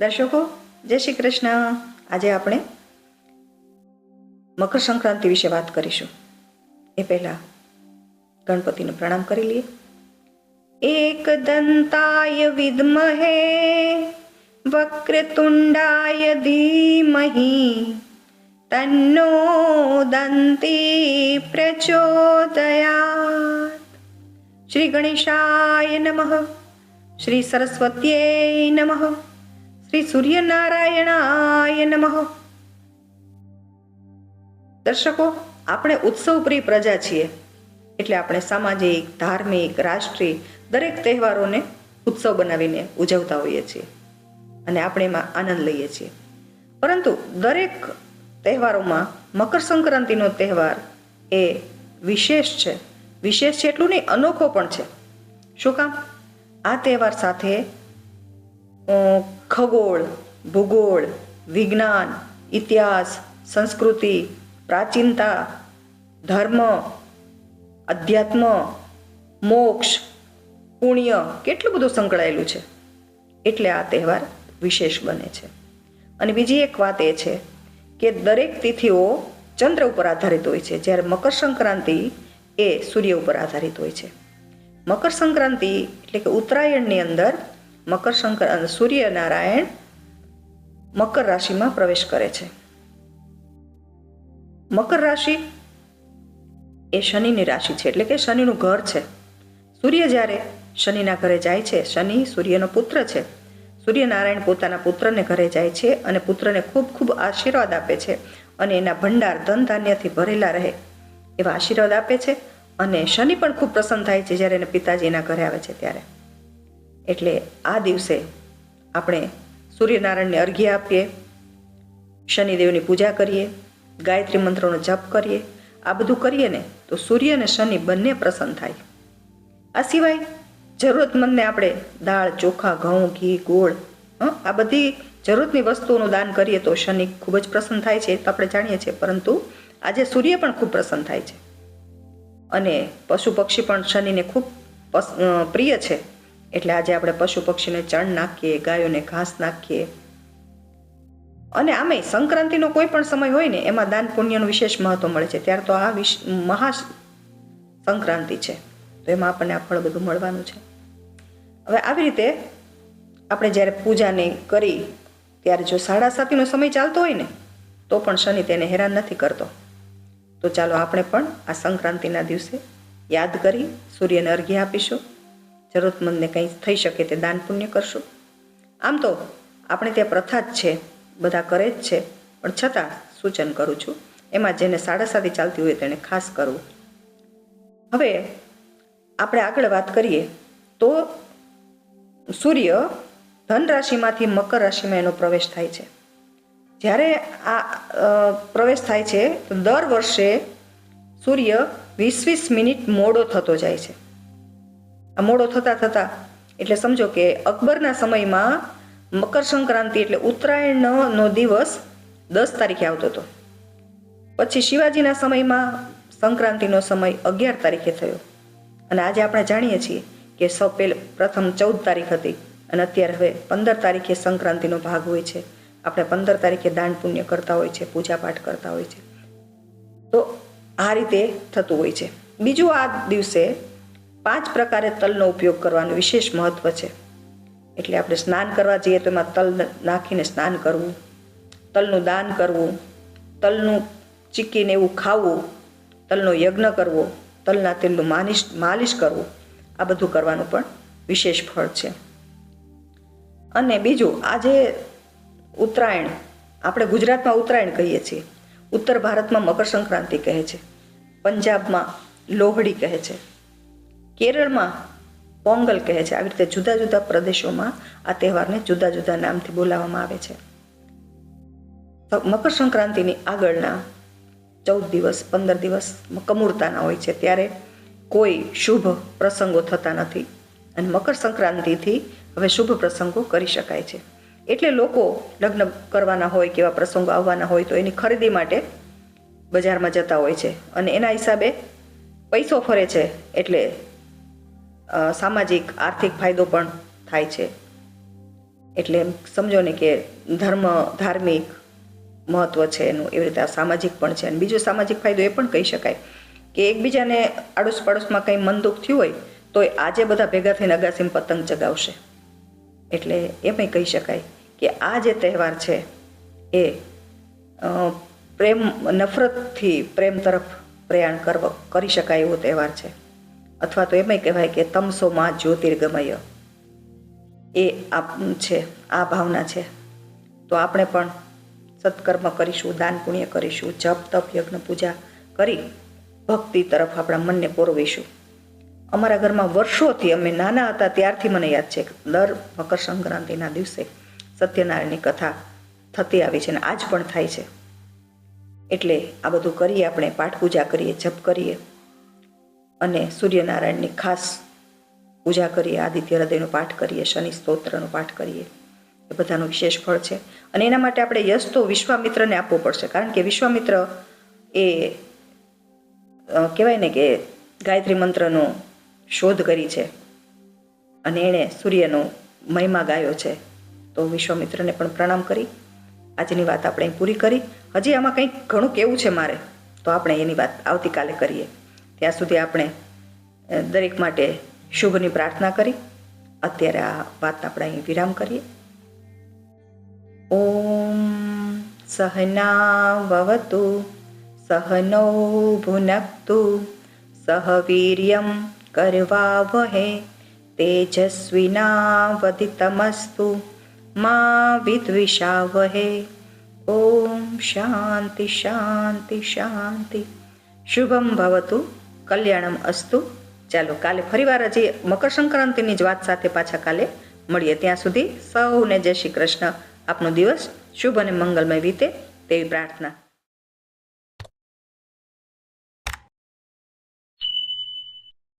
દર્શકો, જય શ્રી કૃષ્ણ. આજે આપણે મકર સંક્રાંતિ વિશે વાત કરીશું. એ પહેલા ગણપતિને પ્રણામ કરી લઈએ. એક દંતાય વિદ્મહે, વક્રતુંડાય ધીમહી, તન્નો દંતી પ્રચોદયાત. શ્રી ગણેશાય નમઃ, શ્રી સરસ્વત્યે નમઃ. શ્રી સૂર્યનારાયણાય નમઃ. દર્શકો, આપણે ઉત્સવપ્રિય પ્રજા છીએ. એટલે આપણે સામાજિક, ધાર્મિક, રાષ્ટ્રીય, દરેક તહેવારોને ઉત્સવ બનાવીને ઉજવતા હોઈએ છીએ. અને આપણે એમાં આનંદ લઈએ છીએ. પરંતુ દરેક તહેવારોમાં મકર સંક્રાંતિનો તહેવાર એ વિશેષ છે. વિશેષ છે એટલું નહીં, અનોખો પણ છે. શું કામ? આ તહેવાર સાથે ખગોળ, ભૂગોળ, વિજ્ઞાન, ઇતિહાસ, સંસ્કૃતિ, પ્રાચીનતા, ધર્મ, અધ્યાત્મ, મોક્ષ, પુણ્ય કેટલું બધું સંકળાયેલું છે. એટલે આ તહેવાર વિશેષ બને છે. અને બીજી એક વાત એ છે કે દરેક તિથિઓ ચંદ્ર ઉપર આધારિત હોય છે. જ્યારે મકર સંક્રાંતિ એ સૂર્ય ઉપર આધારિત હોય છે. મકર સંક્રાંતિ એટલે કે ઉત્તરાયણની અંદર મકર સંક્રાંતિ સૂર્યનારાયણ મકર રાશિમાં પ્રવેશ કરે છે. મકર રાશિ એ શનિની રાશિ છે, એટલે કે શનિનું ઘર છે. સૂર્ય જ્યારે શનિના ઘરે જાય છે, શનિ સૂર્યનો પુત્ર છે. સૂર્યનારાયણ પોતાના પુત્રને ઘરે જાય છે અને પુત્રને ખૂબ ખૂબ આશીર્વાદ આપે છે અને એના ભંડાર ધન ધાન્યથી ભરેલા રહે એવા આશીર્વાદ આપે છે અને શનિ પણ ખૂબ પ્રસન્ન થાય છે જ્યારે એને પિતાજી એના ઘરે આવે છે ત્યારે. એટલે આ દિવસે આપણે સૂર્યનારાયણને અર્ઘ્ય આપીએ, શનિદેવની પૂજા કરીએ, ગાયત્રી મંત્રોનો જપ કરીએ, આ બધું કરીએ ને તો સૂર્ય અને શનિ બંને પ્રસન્ન થાય. આ સિવાય જરૂરતમંદને આપણે દાળ, ચોખા, ઘઉં, ઘી, ગોળ આ બધી જરૂરતની વસ્તુઓનું દાન કરીએ તો શનિ ખૂબ જ પ્રસન્ન થાય છે તો આપણે જાણીએ છીએ, પરંતુ આજે સૂર્ય પણ ખૂબ પ્રસન્ન થાય છે. અને પશુ પક્ષી પણ શનિને ખૂબ પ્રિય છે. એટલે આજે આપણે પશુ પક્ષીને ચણ નાખીએ, ગાયોને ઘાસ નાખીએ. અને આમે સંક્રાંતિનો કોઈ પણ સમય હોય ને, એમાં દાન પુણ્યનું વિશેષ મહત્વ મળે છે. ત્યારે તો આ વિશ, મહા સંક્રાંતિ છે. તો એમાં આપણને આ ફળ બધું મળવાનું છે. હવે આવી રીતે આપણે જ્યારે પૂજાને કરી, ત્યારે જો સાડા સાતીનો સમય ચાલતો હોય ને, તો પણ શનિ તેને હેરાન નથી કરતો. તો ચાલો આપણે પણ આ સંક્રાંતિના દિવસે યાદ કરી, સૂર્યને અર્ઘ્ય આપીશું. જરૂરતમંદને કંઈ થઈ શકે તે દાન પુણ્ય કરશું. આમ તો આપણે ત્યાં પ્રથા જ છે, બધા કરે જ છે, પણ છતાં સૂચન કરું છું, એમાં જેને સાડા સાતી ચાલતી હોય તેને ખાસ કરવું. હવે આપણે આગળ વાત કરીએ, તો સૂર્ય ધન રાશિમાંથી મકર રાશિમાં એનો પ્રવેશ થાય છે. જ્યારે આ પ્રવેશ થાય છે, તો દર વર્ષે સૂર્ય વીસ વીસ મિનિટ મોડો થતો જાય છે. મોડો થતાં થતાં, એટલે સમજો કે અકબરના સમયમાં મકર સંક્રાંતિ એટલે ઉત્તરાયણનો દિવસ દસ તારીખે આવતો હતો. પછી શિવાજીના સમયમાં સંક્રાંતિનો સમય અગિયાર તારીખે થયો. અને આજે આપણે જાણીએ છીએ કે સૌ પહેલ પ્રથમ ચૌદ તારીખ હતી અને અત્યારે હવે પંદર તારીખે સંક્રાંતિનો ભાગ હોય છે. આપણે પંદર તારીખે દાન પુણ્ય કરતા હોય છે, પૂજાપાઠ કરતા હોય છે. તો આ રીતે થતું હોય છે. બીજું આ દિવસે પાંચ પ્રકારે તલનો ઉપયોગ કરવાનું વિશેષ મહત્વ છે. એટલે આપણે સ્નાન કરવા જઈએ તો એમાં તલ નાખીને સ્નાન કરવું, તલનું દાન કરવું, તલનું ચીકીને એવું ખાવું, તલનો યજ્ઞ કરવો, તલના તેલનું માલિશ માલિશ કરવું, આ બધું કરવાનું પણ વિશેષ ફળ છે. અને બીજું આજે ઉત્તરાયણ, આપણે ગુજરાતમાં ઉત્તરાયણ કહીએ છીએ, ઉત્તર ભારતમાં મકર સંક્રાંતિ કહે છે, પંજાબમાં લોહડી કહે છે કેરળમાં પોંગલ કહે છે. આવી રીતે જુદા જુદા પ્રદેશોમાં આ તહેવારને જુદા જુદા નામથી બોલાવવામાં આવે છે. મકર સંક્રાંતિની આગળના ચૌદ દિવસ, પંદર દિવસ કમૂરતાના હોય છે. ત્યારે કોઈ શુભ પ્રસંગો થતા નથી અને મકર સંક્રાંતિથી હવે શુભ પ્રસંગો કરી શકાય છે. એટલે લોકો લગ્ન કરવાના હોય કેવા પ્રસંગો આવવાના હોય તો એની ખરીદી માટે બજારમાં જતા હોય છે. અને એના હિસાબે પૈસો ફરે છે. એટલે સામાજિક, આર્થિક ફાયદો પણ થાય છે. એટલે એમ સમજો ને કે ધર્મ, ધાર્મિક મહત્વ છે એનું, એવી રીતે સામાજિક પણ છે. અને બીજો સામાજિક ફાયદો એ પણ કહી શકાય કે એકબીજાને આડોશ પાડોશમાં કંઈ મન દુઃખ થયું હોય, તો આજે બધા ભેગા થઈને અગાસીમ પતંગ ચગાવશે. એટલે એમાંય કહી શકાય કે આ જે તહેવાર છે એ પ્રેમ, નફરતથી પ્રેમ તરફ પ્રયાણ કરવો, કરી શકાય એવો તહેવાર છે. અથવા તો એમાંય કહેવાય કે તમસોમાં જ્યોતિર્ગમય. એ આપ છે, આ ભાવના છે. તો આપણે પણ સત્કર્મ કરીશું, દાન પુણ્ય કરીશું, જપ, તપ, યજ્ઞ, પૂજા કરી ભક્તિ તરફ આપણા મનને પોરવીશું. અમારા ઘરમાં વર્ષોથી અમે નાના હતા, ત્યારથી મને યાદ છે દર મકર સંક્રાંતિના દિવસે સત્યનારાયણની કથા થતી આવી છે અને આજ પણ થાય છે. એટલે આ બધું કરીએ આપણે, પાઠ પૂજા કરીએ, જપ કરીએ. અને સૂર્યનારાયણની ખાસ પૂજા કરીએ, આદિત્ય હૃદયનો પાઠ કરીએ, શનિ સ્તોત્રનો પાઠ કરીએ. એ બધાનું વિશેષ ફળ છે. અને એના માટે આપણે યશ તો વિશ્વામિત્રને આપવો પડશે, કારણ કે વિશ્વામિત્ર એ કહેવાય ને કે ગાયત્રી મંત્રનો શોધ કરી છે. અને એણે સૂર્યનો મહિમા ગાયો છે. તો વિશ્વામિત્રને પણ પ્રણામ કરી. આજની વાત આપણે પૂરી કરી. હજી આમાં કંઈક ઘણું કેવું છે મારે. તો આપણે એની વાત આવતીકાલે કરીએ. ત્યાં સુધી આપણે દરેક માટે શુભની પ્રાર્થના કરી. અત્યારે આ વાત આપણે અહીં વિરામ કરીએ. ઓમ સહનાવવતુ, સહનૌ ભુનક્તુ સહ વીર્યમ કરવા વહે તેજસ્વિનાવધિતમસ્તુ, મા વિદ્વિષાવહે. ઓમ શાંતિ શાંતિ શાંતિ. શુભમ ભવતુ. કલ્યાણમ અસ્તુ. ચાલો કાલે ફરીવાર હજી મકર સંક્રાંતિની જ વાત સાથે પાછા કાલે મળીએ. ત્યાં સુધી સૌને જય શ્રી કૃષ્ણ. આપનો દિવસ શુભ અને મંગલમય વીતે તેવી પ્રાર્થના.